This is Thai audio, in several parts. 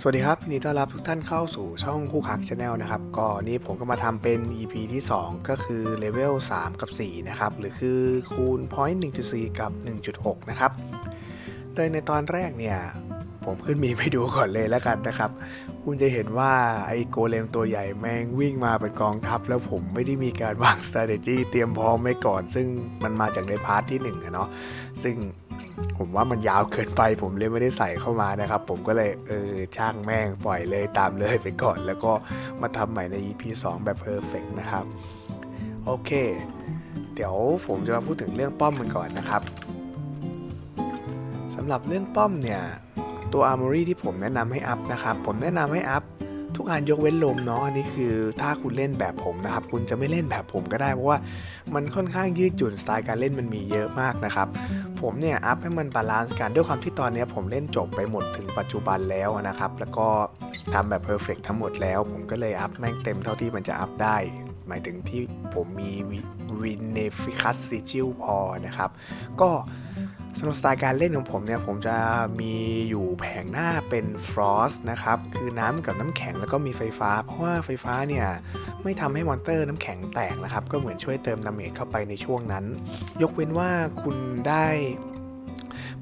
สวัสดีครับยินดีต้อนรับทุกท่านเข้าสู่ช่องคู่คักชาแนลนะครับก็นี่ผมก็มาทำเป็น EP ที่ 2 ก็คือเลเวล3 กับ 4 นะครับ หรือคือคูณ point 1.4 กับ 1.6 นะครับ โดยในตอนแรกเนี่ย ผมขึ้นมีไปดูก่อนเลยแล้วกันนะครับ คุณจะเห็นว่าไอ้โกเลมตัวใหญ่แม่งวิ่งมาเป็นกองทัพ แล้วผมไม่ได้มีการวาง strategy เตรียมพร้อมไว้ก่อน ซึ่งมันมาจากในพาร์ทที่1อะเนาะซึ่ง ผมว่ามันยาวเกินไป ผมเลยไม่ได้ใส่เข้ามานะครับ ผมก็เลยเออช่างแม่งปล่อยเลยตามเลยไปก่อน แล้วก็มาทำใหม่ใน EP 2 แบบ Perfect นะครับ โอเค เดี๋ยวผมจะมาพูดถึงเรื่องป้อมมันก่อนนะครับสำหรับเรื่องป้อมเนี่ย ตัว Armory ที่ผมแนะนำให้อัพนะครับ ผมแนะนำให้อัพ ทุกอันยกเว้นลมเนาะอันนี้คือถ้าคุณเล่นแบบผมนะครับ คุณจะไม่เล่นแบบผมก็ได้เพราะว่ามันค่อนข้างยืดหยุ่นสไตล์การเล่นมันมีเยอะมากนะครับ ผมเนี่ยอัพให้มันบาลานซ์กันด้วยความที่ตอนนี้ผมเล่นจบไปหมดถึงปัจจุบันแล้วนะครับ แล้วก็ทำแบบเพอร์เฟกทั้งหมดแล้ว ผมก็เลยอัพแม่งเต็มเท่าที่มันจะอัพได้หมายถึงที่ผมมีวินเนฟิคัสซิจิลพอนะครับ ก็ สำหรับสไตล์การเล่นของผมเนี่ยผมจะมีอยู่แผงหน้าเป็นฟรอสนะครับ คือน้ำกับน้ำแข็งแล้วก็มีไฟฟ้า เพราะว่าไฟฟ้าเนี่ยไม่ทำให้มอนเตอร์น้ำแข็งแตกนะครับ ก็เหมือนช่วยเติมดาเมจเข้าไปในช่วงนั้น ยกเว้นว่าคุณได้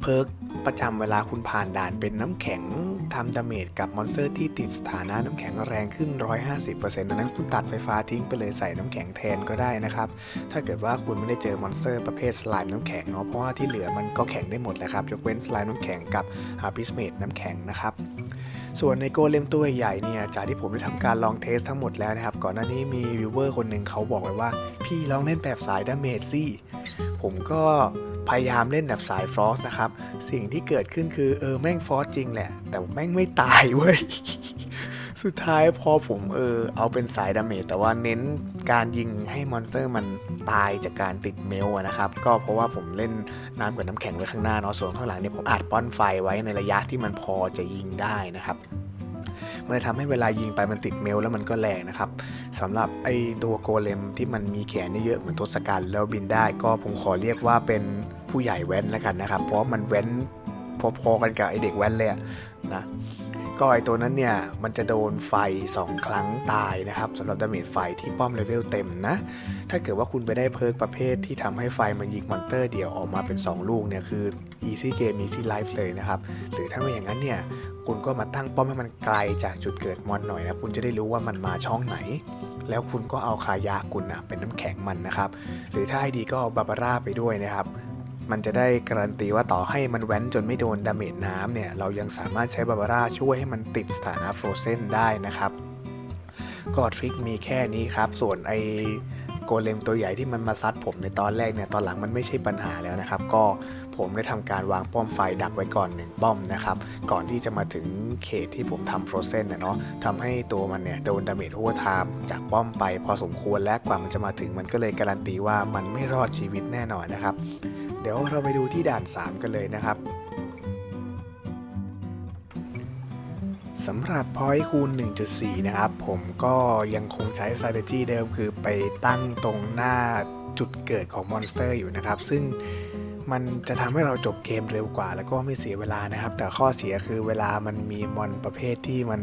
เพิร์กประจำเวลาคุณผ่านด่านเป็นน้ำแข็ง ทำดาเมจกับมอนสเตอร์ที่ติดสถานะน้ำแข็งแรงขึ้น 150%ดังนั้นคุณตัดไฟฟ้าทิ้งไปเลยใส่น้ำแข็งแทนก็ได้นะครับ ถ้าเกิดว่าคุณไม่ได้เจอมอนสเตอร์ประเภทสไลม์น้ำแข็งเนาะเพราะว่าที่เหลือมันก็แข็งได้หมดแหละครับยกเว้นสไลม์น้ำแข็งกับฮาร์พิสเมดน้ำแข็งนะครับส่วนในโกเลมตัวใหญ่เนี่ยจากที่ผมได้ทำการลองเทสทั้งหมดแล้วนะครับ ก่อนหน้านี้มีวิวเวอร์คนหนึ่งเขาบอกไว้ว่า พี่ลองเล่นแบบสายดาเมจสิ ผมก็พยายามเล่นแบบสายฟรอสนะครับ สิ่งที่เกิดขึ้นคือเออแม่งฟรอสจริงแหละ แต่แม่งไม่ตายเว้ย สุดท้ายพอผมเออเอาเป็นสายดาเมจแต่ว่าเน้นการยิงให้มอนสเตอร์มันตายจากการติดเมลนะครับ ก็เพราะว่าผมเล่นน้ำกับน้ำแข็งไว้ข้างหน้าเนาะส่วนข้างหลังเนี่ยผมอัดป้อนไฟไว้ในระยะที่มันพอจะยิงได้นะครับ มันเลยทำให้เวลายิงไปมันติดเมลแล้วมันก็แรงนะครับสำหรับไอตัวโกเลมที่มันมีแขนเยอะๆเหมือนทศกัณฐ์แล้วบินได้ ก็ผมขอเรียกว่าเป็นผู้ใหญ่แว้นแล้วกันนะครับ เพราะมันแว้นพอๆกันกับไอเด็กแว้นเลยนะ ก็ไอตัวนั้นเนี่ยมันจะโดนไฟ 2 ครั้งตายนะครับสำหรับดาเมจไฟที่ป้อมเลเวลเต็มนะ ถ้าเกิดว่าคุณไปได้เพิร์กประเภทที่ทำให้ไฟมันยิงมอนเตอร์เดี่ยวออกมาเป็น 2 ลูกเนี่ยคือ easy game easy life เลยนะครับ หรือถ้าไม่อย่างนั้นเนี่ยคุณก็มาตั้งป้อมให้มันไกลจากจุดเกิดมอนหน่อยนะ คุณจะได้รู้ว่ามันมาช่องไหน แล้วคุณก็เอาคายะคุณนะเป็นน้ำแข็งมันนะครับ หรือถ้าให้ดีก็เอาบาบาร่าไปด้วยนะครับ มันจะได้การันตีว่าต่อให้มันแว้นจนไม่โดนดาเมจน้ำเนี่ย เรายังสามารถใช้บาบาร่าช่วยให้มันติดสถานะฟรเซนได้นะครับ ก็ทริคมีแค่นี้ครับ ส่วนไอโกเลมตัวใหญ่ที่มันมาซัดผมในตอนแรกเนี่ย ตอนหลังมันไม่ใช่ปัญหาแล้วนะครับ ก็ผมได้ทำการวางป้อมไฟดักไว้ก่อนหนึ่งป้อมนะครับ ก่อนที่จะมาถึงเขตที่ผมทำฟรเซนเนาะทำให้ตัวมันเนี่ยโดนดาเมจโอเวอร์ไทม์จากป้อมไปพอสมควรและกว่ามันจะมาถึงมันก็เลยการันตีว่ามันไม่รอดชีวิตแน่นอนนะครับ เดี๋ยวเราไปดูที่ด่าน 3 กันเลยนะครับสำหรับ point คูณ 1.4 นะครับ ผมก็ยังคงใช้ strategy เดิมคือไปตั้งตรงหน้าจุดเกิดของมอนสเตอร์อยู่นะครับ ซึ่งมันจะทำให้เราจบเกมเร็วกว่า แล้วก็ไม่เสียเวลานะครับ แต่ข้อเสียคือเวลามันมีมอนประเภทที่มัน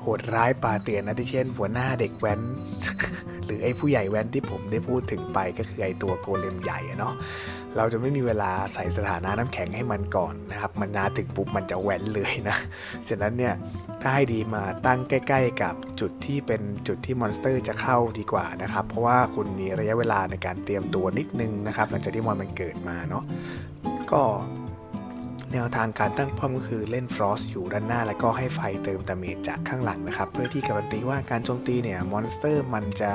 โหดร้ายป่าเตือนนะที่เช่น หัวหน้าเด็กแว้น หรือไอ้ผู้ใหญ่แว้นที่ผมได้พูดถึงไปก็คือไอ้ตัวโกเลมใหญ่เนาะเราจะไม่มีเวลาใส่สถานะน้ำแข็งให้มันก่อนนะครับ มันนาถึงปุ๊บมันจะแหวนเลยนะฉะนั้นเนี่ยถ้าให้ดีมาตั้งใกล้ ๆ กับจุดที่เป็นจุดที่มอนสเตอร์จะเข้าดีกว่านะครับ เพราะว่าคุณมีระยะเวลาในการเตรียมตัวนิดนึงนะครับ หลังจากที่มอนมันเกิดมาเนาะก็ แนวทางการตั้งป้อมก็คือเล่นฟรอสอยู่ด้านหน้า แล้วก็ให้ไฟเติมดาเมจจากข้างหลังนะครับ เพื่อที่การันตีว่าการโจมตีเนี่ยมอนสเตอร์มันจะ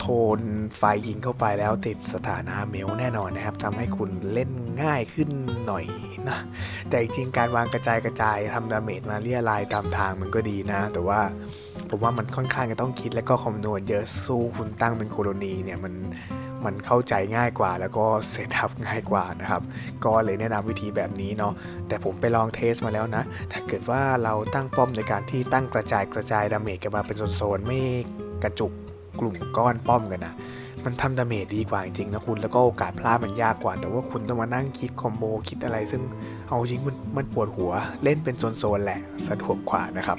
โทนไฟยิงเข้าไปแล้วติดสถานะเมลแน่นอนนะครับทำให้คุณเล่นง่ายขึ้นหน่อยนะแต่จริงการวางกระจายกระจายทำดาเมจมาเรียรายตามทางมันก็ดีนะ แต่ว่าผมว่ามันค่อนข้างจะต้องคิดและก็คำนวณเยอะสู้คุณตั้งเป็นโคโลนีเนี่ยมัน มันเข้าใจง่ายกว่า แล้วก็เซตอัพง่ายกว่านะครับ ก็เลยแนะนำวิธีแบบนี้เนาะแต่ผมไปลองเทสมาแล้วนะ ถ้าเกิดว่าเราตั้งป้อมในการที่ตั้งกระจายกระจายดาเมจกันมาเป็นโซนๆไม่กระจุกกลุ่มก้อนป้อมกันนะมันทำดาเมจดีกว่าจริงนะคุณแล้วก็โอกาสพลาดมันยากกว่า แต่ว่าคุณต้องมานั่งคิดคอมโบคิดอะไร ซึ่งเอาจริงมันมันปวดหัวเล่นเป็นโซนๆแหละสะดวกกว่านะครับ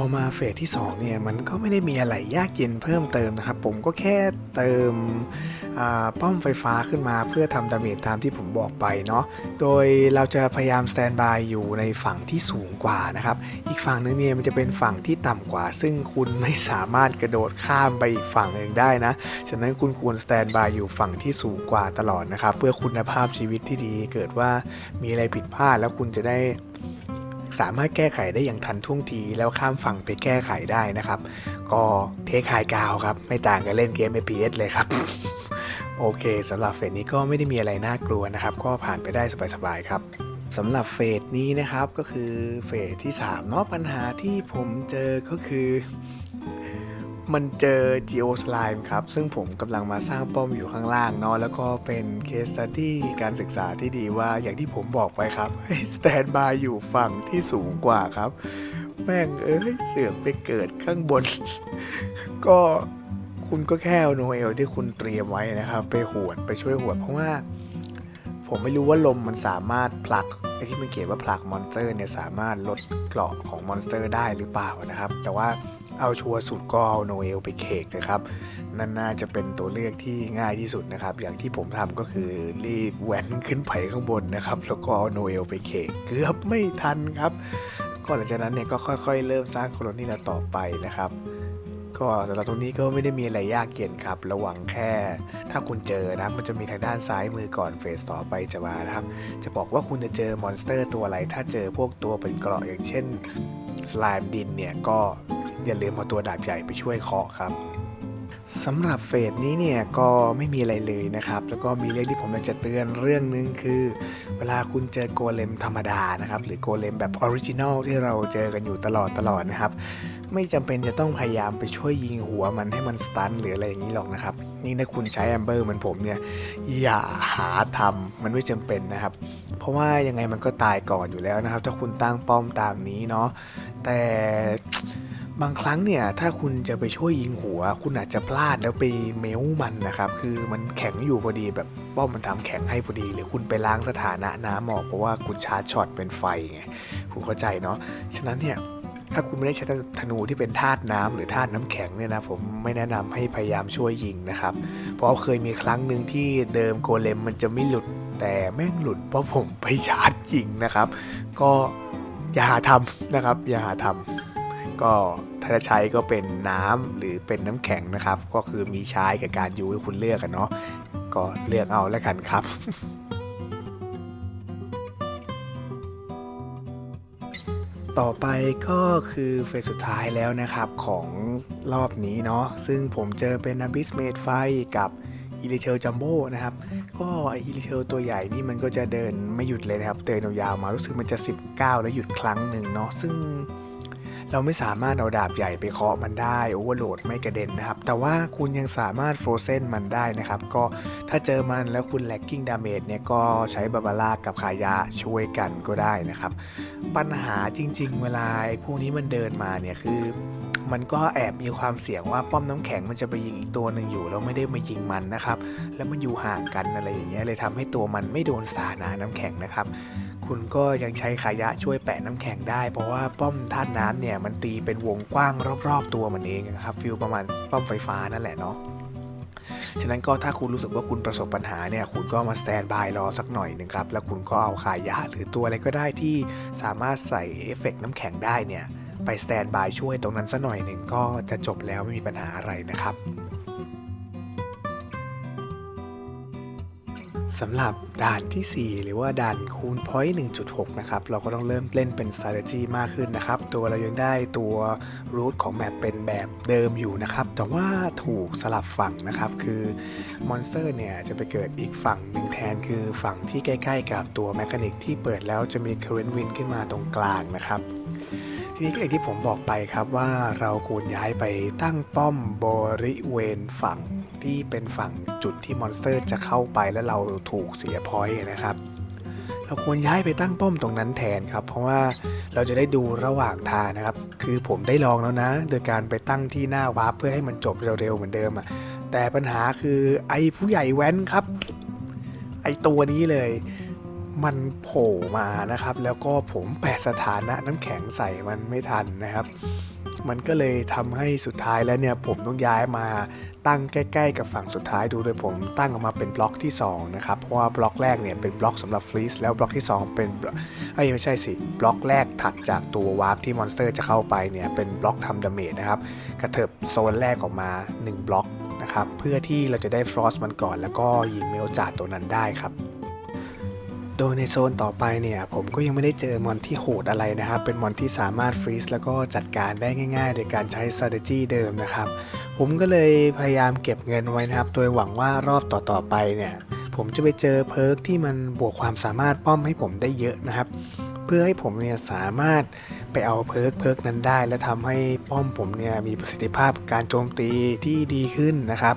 อมาเฟสที่2เนี่ยมันก็ไม่ได้มีอะไรยากเย็นเพิ่มเติมนะครับ ผมก็แค่เติมป้อมไฟฟ้าขึ้นมาเพื่อทำดาเมจตามที่ผมบอกไปเนาะโดยเราจะพยายามสแตนบายอยู่ในฝั่งที่สูงกว่านะครับ อีกฝั่งนึงเนี่ยมันจะเป็นฝั่งที่ต่ำกว่า ซึ่งคุณไม่สามารถกระโดดข้ามไปอีกฝั่งหนึ่งได้นะ ฉะนั้นคุณควรสแตนบายอยู่ฝั่งที่สูงกว่าตลอดนะครับ เพื่อคุณภาพชีวิตที่ดีเกิดว่ามีอะไรผิดพลาดแล้วคุณจะได้ สามารถแก้ไขได้อย่างทันท่วงทีแล้วข้ามฝั่งไปแก้ไขได้นะครับ ก็เทคไฮกาวครับ ไม่ต่างกับเล่นเกม FPS เลยครับ โอเคสำหรับเฟสนี้ก็ไม่ได้มีอะไรน่ากลัวนะครับ ก็ผ่านไปได้สบายๆครับสำหรับเฟสนี้นะครับก็คือเฟสที่3เนาะปัญหาที่ผมเจอก็คือ มันเจอ Geo Slime ครับ ซึ่งผมกำลังมาสร้างป้อมอยู่ข้างล่างเนาะแล้วก็เป็นเคสตัดี้การศึกษาที่ดีว่าอย่างที่ผมบอกไปครับให้สแตนบายอยู่ฝั่งที่สูงกว่าครับ แม่งเอ้ยเสือกไปเกิดข้างบน ก็คุณก็แค่เอาโนเอลที่คุณเตรียมไว้นะครับ ไปหวดไปช่วยหวดเพราะว่า ผมไม่รู้ว่าลมมันสามารถผลักไอที่มันเขียนว่าผลักมอนสเตอร์เนี่ยสามารถลดเกราะของมอนสเตอร์ได้หรือเปล่านะครับ แต่ว่าเอาชัวร์สุดก็เอาโนเอลไปเคกนะครับนั่นน่าจะเป็นตัวเลือกที่ง่ายที่สุดนะครับ อย่างที่ผมทำก็คือรีบแหวนขึ้นไปข้างบนนะครับ แล้วก็เอาโนเอลไปเคกเกือบไม่ทันครับก็หลังจากนั้นเนี่ยก็ค่อยๆ เริ่มสร้างโคโลนีเราต่อไปนะครับ ก็สำหรับตรงนี้ก็ไม่ได้มีอะไรยากเย็นครับ ระวังแค่ ถ้าคุณเจอนะมันจะมีทางด้านซ้ายมือก่อนเฟสต่อไปจะมานะครับ จะบอกว่าคุณจะเจอมอนสเตอร์ตัวอะไร ถ้าเจอพวกตัวเป็นเกราะอย่างเช่นสไลม์ดินเนี่ยก็อย่าลืมเอาตัวดาบใหญ่ไปช่วยเคาะครับสำหรับเฟสนี้เนี่ยก็ไม่มีอะไรเลยนะครับ แล้วก็มีเรื่องที่ผมอยากจะเตือนเรื่องหนึงคือ เวลาคุณเจอโกเลมธรรมดานะครับ หรือโกเลมแบบออริจินอลที่เราเจอกันอยู่ตลอดตลอดนะครับ ไม่จำเป็นจะต้องพยายามไปช่วยยิงหัวมันให้มันสตันหรืออะไรอย่างนี้หรอกนะครับนี่ถ้าคุณใช้แอมเบอร์เหมือนผมเนี่ยอย่าหาทำมันไม่จำเป็นนะครับ เพราะว่ายังไงมันก็ตายก่อนอยู่แล้วนะครับ ถ้าคุณตั้งป้อมตามนี้เนาะแต่บางครั้งเนี่ยถ้าคุณจะไปช่วยยิงหัว คุณอาจจะพลาดแล้วไปเมลมันนะครับ คือมันแข็งอยู่พอดีแบบป้อมมันทำแข็งให้พอดี หรือคุณไปล้างสถานะน้ำออกเพราะว่าคุณชาร์จช็อตเป็นไฟไงคุณเข้าใจเนาะฉะนั้นเนี่ย ถ้าคุณไม่ได้ใช้ธนูที่เป็นธาตุน้ำหรือธาตุน้ำแข็งเนี่ยนะผมไม่แนะนำให้พยายามช่วยยิงนะครับ เพราะเคยมีครั้งหนึ่งที่เดิมโกเลมมันจะไม่หลุด แต่แม่งหลุดเพราะผมไปชาร์จยิงนะครับ ก็อย่าหาทำนะครับ อย่าหาทำก็ถ้าจะใช้ก็เป็นน้ำหรือเป็นน้ำแข็งนะครับ ก็คือมีใช้กับการยูให้คุณเลือกกันเนาะก็เลือกเอาแล้วกันครับ ต่อไปก็คือเฟสสุดท้ายแล้วนะครับของรอบนี้เนาะซึ่งผมเจอเป็นอบิสเมดไฟกับอิลิเชลจัมโบ้นะครับ ก็อิลิเชลตัวใหญ่นี่มันก็จะเดินไม่หยุดเลยนะครับ เดินยาวๆมารู้สึกมันจะ 19 แล้วหยุดครั้งหนึ่งเนาะซึ่ง เราไม่สามารถเอาดาบใหญ่ไปเคาะมันได้โอเวอร์โหลดไม่กระเด็นนะครับ แต่ว่าคุณยังสามารถโฟรเซนมันได้นะครับ ก็ถ้าเจอมันแล้วคุณแลกกิ้งดาเมจเนี่ยก็ใช้บาบาร่ากับขายะช่วยกันก็ได้นะครับ ปัญหาจริง ๆ เวลาไอ้พวกนี้มันเดินมาเนี่ยคือมันก็แอบมีความเสี่ยงว่าป้อมน้ำแข็งมันจะไปยิงอีกตัวหนึ่งอยู่แล้วไม่ได้มายิงมันนะครับ แล้วมันอยู่ห่างกันอะไรอย่างเงี้ยเลยทำให้ตัวมันไม่โดนสานาน้ำแข็งนะครับ คุณก็ยังใช้ขายะช่วยแปะน้ำแข็งได้ เพราะว่าป้อมธาตุน้ำเนี่ยมันตีเป็นวงกว้างรอบ ๆ ตัวมันเองครับฟิลประมาณป้อมไฟฟ้านั่นแหละเนาะฉะนั้นก็ถ้าคุณรู้สึกว่าคุณประสบปัญหาเนี่ยคุณก็มาสแตนบายรอสักหน่อยหนึ่งครับ แล้วคุณก็เอาขายะหรือตัวอะไรก็ได้ที่สามารถใส่เอฟเฟกต์น้ำแข็งได้เนี่ยไปสแตนบายช่วยตรงนั้นสักหน่อยหนึ่งก็จะจบแล้วไม่มีปัญหาอะไรนะครับ สำหรับด่านทีสี่ 4 หรือว่าด่านคูณ point 1.6 นะครับ เราก็ต้องเริ่มเล่นเป็น strategy มากขึ้นนะครับ ตัวเรายังได้ตัว root ของแมปเป็นแบบเดิมอยู่นะครับ แต่ว่าถูกสลับฝั่งนะครับ คือมอนสเตอร์เนี่ยจะไปเกิดอีกฝั่งหนึ่งแทนคือฝั่งที่ใกล้ ๆ กับตัวแมคานิกที่เปิดแล้วจะมี current wind ขึ้นมาตรงกลางนะครับทีนี้ก็อย่างที่ผมบอกไปครับว่าเราควรย้ายไปตั้งป้อมบริเวณฝั่ง ที่เป็นฝั่งจุดที่มอนสเตอร์จะเข้าไปแล้วเราถูกเสียพอยต์นะครับ เราควรย้ายไปตั้งป้อมตรงนั้นแทนครับ เพราะว่าเราจะได้ดูระหว่างทางนะครับ คือผมได้ลองแล้วนะ โดยการไปตั้งที่หน้าวาร์ปเพื่อให้มันจบเร็วๆเหมือนเดิมอะแต่ปัญหาคือไอ้ผู้ใหญ่แว้นครับ ไอ้ตัวนี้เลยมันโผล่มานะครับ แล้วก็ผมแปะสถานะน้ำแข็งใส่มันไม่ทันนะครับ มันก็เลยทำให้สุดท้ายแล้วเนี่ยผมต้องย้ายมาตั้งใกล้ๆ กับฝั่งสุดท้ายดูโดยผมตั้งออกมาเป็นบล็อกที่2นะครับเพราะว่าบล็อกแรกเนี่ยเป็นบล็อกสำหรับฟรีซแล้วบล็อกที่ 2 เป็นบล็อกเอ้ยไม่ใช่สิบล็อกแรกถัดจากตัววาร์ปที่มอนสเตอร์จะเข้าไปเนี่ยเป็นบล็อกทำดาเมจนะครับกระเถิบโซนแรกออกมา 1 บล็อกนะครับเพื่อที่เราจะได้ฟรอสมันก่อน แล้วก็ยิงเมลจ่าตัวนั้นได้ครับ โดยในโซนต่อไปเนี่ย ผมก็ยังไม่ได้เจอมอนที่โหดอะไรนะครับ เป็นมอนที่สามารถฟรีซแล้วก็จัดการได้ง่ายๆ โดยการใช้ strategy เดิมนะครับ ผมก็เลยพยายามเก็บเงินไว้นะครับ โดยหวังว่ารอบต่อๆไปเนี่ย ผมจะไปเจอเพิร์กที่มันบวกความสามารถป้อมให้ผมได้เยอะนะครับ เพื่อให้ผมเนี่ยสามารถไปเอาเพิร์กเพิร์กนั้นได้ และทำให้ป้อมผมเนี่ยมีประสิทธิภาพการโจมตีที่ดีขึ้นนะครับ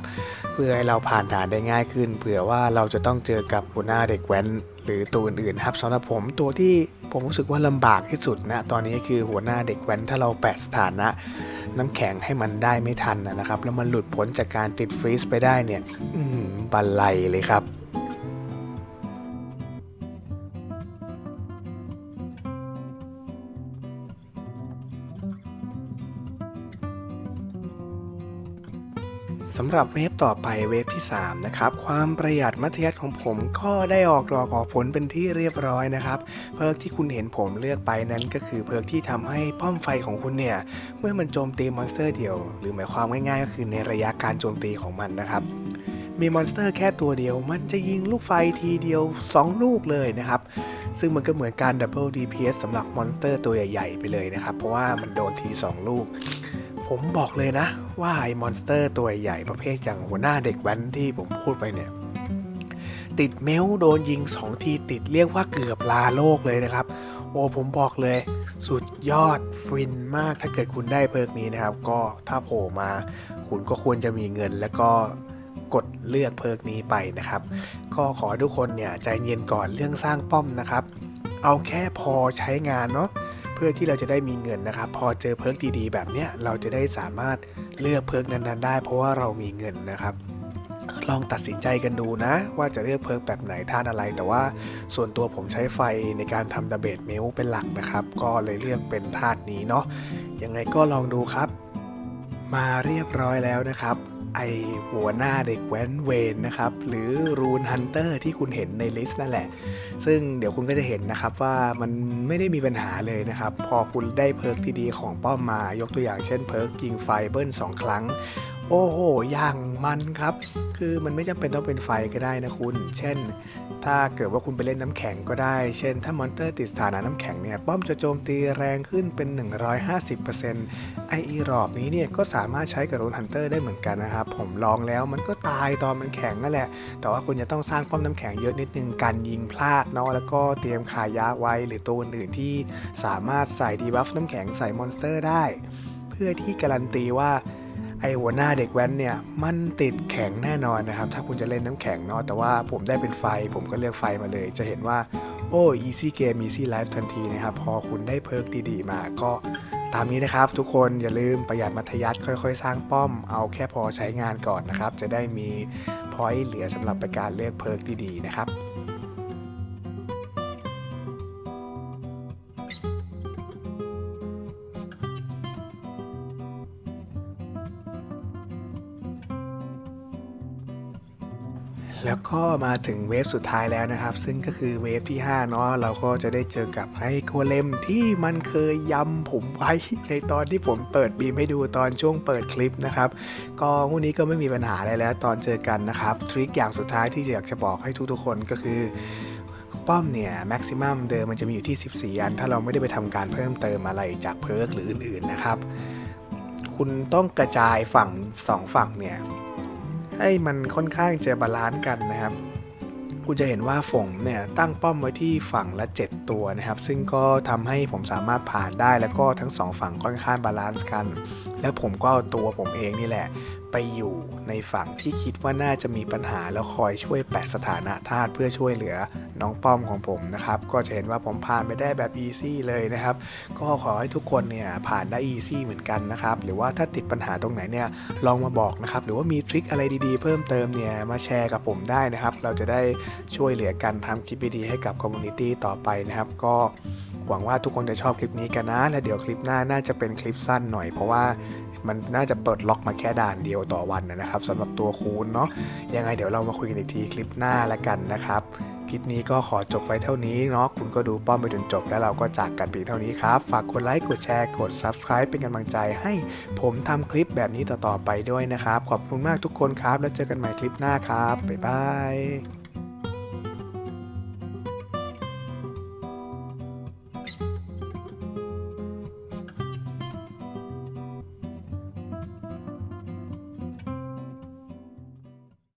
เพื่อให้เราผ่านด่านได้ง่ายขึ้น เผื่อว่าเราจะต้องเจอกับหัวหน้าเด็กแว้น หรือตัวอื่นๆครับสำหรับผมตัวที่ผมรู้สึกว่าลำบากที่สุดนะตอนนี้คือหัวหน้าเด็กแว้นถ้าเราแปะสถานะน้ำแข็งให้มันได้ไม่ทันนะครับ แล้วมันหลุดพ้นจากการติดฟรีซไปได้เนี่ยบันไลเลยครับ สำหรับเวฟต่อไปเวฟที่ 3 นะครับ ความประหยัดมัธยัติของผมก็ได้ออกดอกออกผลเป็นที่เรียบร้อยนะครับ เพิร์กที่คุณเห็นผมเลือกไปนั้นก็คือเพิร์กที่ทำให้ป้อมไฟของคุณเนี่ย เมื่อมันโจมตีมอนสเตอร์เดียว หรือหมายความง่ายๆก็คือในระยะการโจมตีของมันนะครับมีมอนสเตอร์แค่ตัวเดียว มันจะยิงลูกไฟทีเดียว 2 ลูกเลยนะครับ ซึ่งมันก็เหมือนการดับเบิล DPS สำหรับมอนสเตอร์ตัวใหญ่ ๆ ไปเลยนะครับ เพราะว่ามันโดนที 2 ลูก ผมบอกเลยนะ ว่าไอ้มอนสเตอร์ตัวใหญ่ประเภทอย่างหัวหน้าเด็กแว้นที่ผมพูดไปเนี่ย ติดเมลโดนยิง 2 ทีติดเรียกว่าเกือบลาโลกเลยนะครับ โอ้ผมบอกเลย สุดยอดฟินมากถ้าเกิดคุณได้เพิร์กนี้นะครับ ก็ถ้าโผล่มา คุณก็ควรจะมีเงินแล้วก็กดเลือกเพิร์กนี้ไปนะครับ ก็ขอทุกคนเนี่ยใจเย็นก่อนเรื่องสร้างป้อมนะครับ เอาแค่พอใช้งานเนาะ เพื่อที่เราจะได้มีเงินนะครับ พอเจอเพิร์กดีๆ แบบเนี้ยเราจะได้สามารถเลือกเพิร์กนั้นๆ ได้ เพราะว่าเรามีเงินนะครับลองตัดสินใจกันดูนะ ว่าจะเลือกเพิร์กแบบไหนท่านอะไร แต่ว่าส่วนตัวผมใช้ไฟในการทำดับเบิลเมลเป็นหลักนะครับ ก็เลยเลือกเป็นธาตุนี้เนาะยังไงก็ลองดูครับ มาเรียบร้อยแล้วนะครับ ไอหัวหน้าเด็กแว้นเวนนะครับ หรือรูนฮันเตอร์ที่คุณเห็นในลิสต์นั่นแหละ ซึ่งเดี๋ยวคุณก็จะเห็นนะครับว่ามันไม่ได้มีปัญหาเลยนะครับ พอคุณได้เพิร์กที่ดีของป้อมมายกตัวอย่างเช่นเพิร์กยิงไฟเบิ้ลสองครั้ง โอ้โห อย่างมันครับ คือมันไม่จำเป็นต้องเป็นไฟก็ได้นะคุณ เช่น ถ้าเกิดว่าคุณไปเล่นน้ำแข็งก็ได้ เช่น ถ้ามอนเตอร์ติดสถานะน้ำแข็งเนี่ย ป้อมจะโจมตีแรงขึ้นเป็น 150%ไออีรอบนี้เนี่ยก็สามารถใช้กับโรนฮันเตอร์ได้เหมือนกันนะครับ ผมลองแล้วมันก็ตายตอนมันแข็งนั่นแหละ แต่ว่าคุณจะต้องสร้างป้อมน้ำแข็งเยอะนิดนึงกันยิงพลาดเนาะ แล้วก็เตรียมขายะไว้หรือตัวอื่นที่สามารถใส่ดีบัฟน้ำแข็งใส่มอนสเตอร์ได้ เพื่อที่การันตีว่า ไอหัวหน้าเด็กแว้นเนี่ยมันติดแข็งแน่นอนนะครับ ถ้าคุณจะเล่นน้ำแข็งเนาะแต่ว่าผมได้เป็นไฟ ผมก็เลือกไฟมาเลย จะเห็นว่าโอ้ easy game easy life ทันทีนะครับ พอคุณได้เพิร์กดีๆมาก็ตามนี้นะครับ ทุกคนอย่าลืมประหยัดมัธยัติค่อยๆ สร้างป้อม เอาแค่พอใช้งานก่อนนะครับ จะได้มีพอยต์เหลือสำหรับไปการเลือกเพิร์กดีๆนะครับ แล้วก็มาถึงเวฟสุดท้ายแล้วนะครับ ซึ่งก็คือเวฟที่5เนาะเราก็จะได้เจอกับไอโกเลมที่มันเคยยำผมไว้ ในตอนที่ผมเปิดบีมให้ดูตอนช่วงเปิดคลิปนะครับก็งวดนี้ก็ไม่มีปัญหาอะไรแล้วตอนเจอกันนะครับ ทริคอย่างสุดท้ายที่อยากจะบอกให้ทุกๆคนก็คือป้อมเนี่ยแม็กซิมัมเดิมมันจะมีอยู่ที่ 14 อัน ถ้าเราไม่ได้ไปทำการเพิ่มเติมอะไรจากเพิร์กหรืออื่นๆนะครับ คุณต้องกระจายฝั่งสองฝั่งเนี่ย ให้มันค่อนข้างจะบาลานซ์กันนะครับคุณจะเห็นว่าฝงเนี่ยตั้งป้อมไว้ที่ฝั่งละ 7 ตัวนะครับ ซึ่งก็ทำให้ผมสามารถผ่านได้แล้วก็ทั้งสองฝั่งค่อนข้างบาลานซ์กัน แล้วผมก็เอาตัวผมเองนี่แหละ ไปอยู่ในฝั่งที่คิดว่าน่าจะมีปัญหาแล้วคอยช่วยแปะสถานะธาตุเพื่อช่วยเหลือน้องป้อมของผมนะครับ ก็จะเห็นว่าผมผ่านไปได้แบบอีซี่เลยนะครับ ก็ขอให้ทุกคนเนี่ยผ่านได้อีซี่เหมือนกันนะครับ หรือว่าถ้าติดปัญหาตรงไหนเนี่ยลองมาบอกนะครับ หรือว่ามีทริคอะไรดีๆ เพิ่มเติมเนี่ยมาแชร์กับผมได้นะครับ เราจะได้ช่วยเหลือกันทำคลิปดีๆให้กับคอมมูนิตี้ต่อไปนะครับ ก็ หวังว่าทุกคนจะชอบคลิปนี้กันนะ และเดี๋ยวคลิปหน้าน่าจะเป็นคลิปสั้นหน่อย เพราะว่ามันน่าจะเปิดล็อกมาแค่ด่านเดียวต่อวันนะครับสำหรับตัวคูณเนาะยังไงเดี๋ยวเรามาคุยกันอีกทีคลิปหน้าละกันนะครับคลิปนี้ก็ขอจบไปเท่านี้เนาะคุณก็ดูป้อมไปจนจบแล้วเราก็จากกันเพียงเท่านี้ครับ ฝากกดไลค์กดแชร์กด Subscribe เป็นกำลังใจให้ผมทำคลิปแบบนี้ต่อๆไปด้วยนะครับ ขอบคุณมากทุกคนครับ แล้วเจอกันใหม่คลิปหน้าครับ บ๊ายบาย